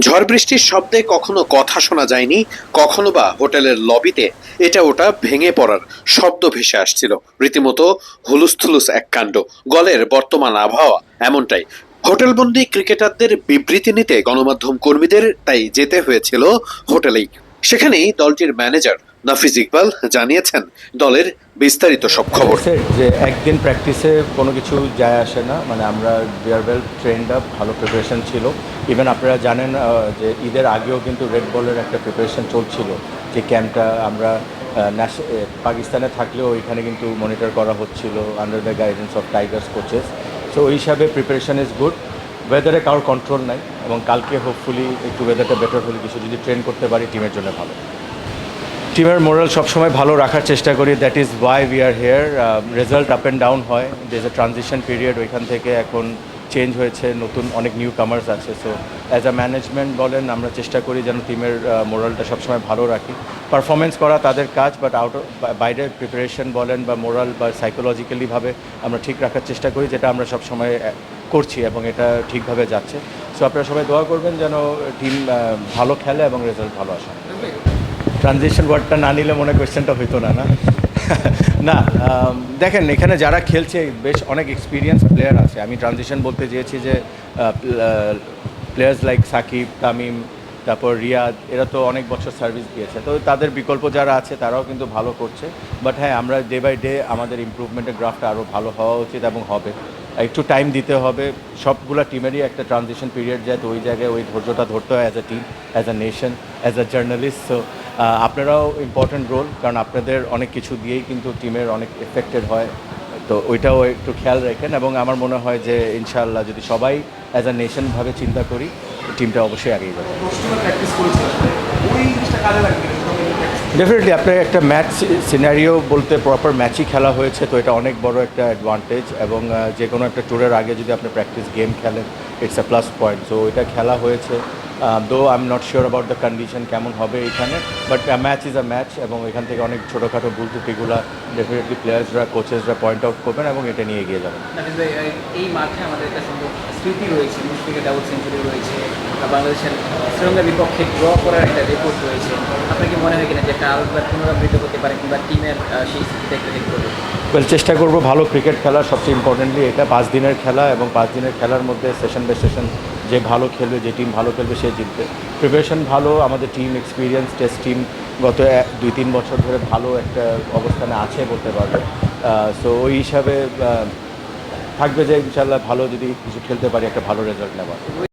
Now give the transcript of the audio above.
ঝড় বৃষ্টির শব্দে কখনো কথা শোনা যায়নি, কখনো বা হোটেলের লবিতে। এটা ওটা ভেঙে পড়ার শব্দ ভেসে আসছিল। রীতিমতো হুলুস্থুলুস এক কাণ্ড। গলের বর্তমান আবহাওয়া এমনটাই। হোটেলবন্দি ক্রিকেটারদের বিবৃতি নিতে গণমাধ্যম কর্মীদের তাই যেতে হয়েছিল হোটেলেই। সেখানেই দলটির ম্যানেজার নাফিজ ইকবাল জানিয়েছেন, দলের বিস্তারিত সব খবর। যে একদিন প্র্যাকটিসে কোনো কিছু যায় আসে না মানে আমরা we are well trained up ভালো প্রিপারেশন ছিল। ইভেন আপনারা জানেন যে ঈদের আগেও কিন্তু রেড বলের একটা প্রিপারেশন চলছিল। যে ক্যাম্পটা আমরা পাকিস্তানে থাকলেও এখানে কিন্তু মনিটর করা হচ্ছিল under the guidance of Tigers coaches so ওই হিসাবে প্রিপারেশন ইজ গুড ওয়েদারে কারোর কন্ট্রোল নাই এবং কালকে হোপফুলি একটু ওয়েদারটা বেটার হলে কিছু যদি ট্রেন করতে পারি টিমের জন্য ভালো। টিমের মোরাল সবসময় ভালো রাখার চেষ্টা করি that is why we are here result up and down হয় দেজ এ ট্রানজিশন পিরিয়ড ওইখান থেকে এখন চেঞ্জ হয়েছে, নতুন অনেক নিউ কামার্স আছে। সো অ্যাজ আ ম্যানেজমেন্ট বলেন, আমরা চেষ্টা করি যেন টিমের মোরালটা সবসময় ভালো রাখি। পারফরমেন্স করা তাদের কাজ বাট আউট বাইরে প্রিপারেশন বলেন বা মোরাল বা সাইকোলজিক্যালিভাবে আমরা ঠিক রাখার চেষ্টা করি, যেটা আমরা সবসময় করছি এবং এটা ঠিকভাবে যাচ্ছে। সো আপনারা সবাই দোয়া করবেন যেন টিম ভালো খেলে এবং রেজাল্ট ভালো আসে। ট্রানজিশন ওয়ার্ডটা না নিলে মনে কোয়েশ্চেনটা হইতো না না? না দেখেন, এখানে যারা খেলছে, বেশ অনেক এক্সপিরিয়েন্স প্লেয়ার আছে। আমি ট্রানজিশন বলতে চেয়েছি যে প্লেয়ার্স লাইক সাকিব, তামিম, তারপর রিয়াদ, এরা তো অনেক বছর সার্ভিস দিয়েছে। তো তাদের বিকল্প যারা আছে, তারাও কিন্তু ভালো করছে। বাট হ্যাঁ আমরা ডে বাই ডে আমাদের ইমপ্রুভমেন্টের গ্রাফটা আরও ভালো হওয়া উচিত এবং হবে। একটু টাইম দিতে হবে। সবগুলা টিমেরই একটা ট্রানজিশন পিরিয়ড যায়, তো ওই জায়গায় ওই ধৈর্যটা ধরতে হয় as a team as a nation as a journalist so আপনারাও ইম্পর্ট্যান্ট রোল কারণ আপনাদের অনেক কিছু দিয়েই কিন্তু টিমের অনেক এফেক্টেড হয়। তো ওইটাও একটু খেয়াল রাখেন এবং আমার মনে হয় যে ইনশাআল্লাহ যদি সবাই অ্যাজ এ নেশনভাবে চিন্তা করি টিমটা অবশ্যই আগিয়ে যাবে। ডেফিনেটলি আপনার একটা ম্যাচ সিনারিও বলতে প্রপার ম্যাচই খেলা হয়েছে, তো এটা অনেক বড় একটা অ্যাডভান্টেজ এবং যে কোনো একটা ট্যুরের আগে যদি আপনি প্র্যাকটিস গেম খেলেন it's a plus point so এটা খেলা হয়েছে। Though I am not sure about the condition কেমন হবে এখানে but match is a match এবং এখান থেকে অনেক ছোটোখাটো ভুল ত্রুটিগুলো ডেফিনেটলি প্লেয়ার্সরা কোচেসরা পয়েন্ট আউট করবেন এবং এটা নিয়ে এগিয়ে যাবেন। এই- মাঠে আমাদের একটা সুন্দর স্মৃতি রয়েছে মুশফিকের ডাবল সেঞ্চুরি রয়েছে বাংলাদেশের শ্রীলঙ্কার বিপক্ষে ড্র করার একটা রেকর্ড রয়েছে। আপনার কি মনে হয় কিনা যে একটা আরেকবার পুনরাবৃত্ত করতে পারে কিংবা টিমের সেই স্মৃতিটা একটু করবে ওয়েল চেষ্টা করব ভালো ক্রিকেট খেলা সবচেয়ে ইম্পর্টেন্টলি এটা পাঁচ দিনের খেলা এবং পাঁচ দিনের খেলার মধ্যে সেশন বাই সেশন যে ভালো খেলবে, যে টিম ভালো খেলবে, সে জিতবে। প্রিপারেশন ভালো, আমাদের টিম এক্সপিরিয়েন্স টেস্ট টিম গত দুই, তিন বছর ধরে ভালো একটা অবস্থানে আছে বলতে পারবে। সো ওই হিসাবে থাকবে যে ইনশাল্লাহ ভালো যদি কিছু খেলতে পারি, একটা ভালো রেজাল্ট নেওয়া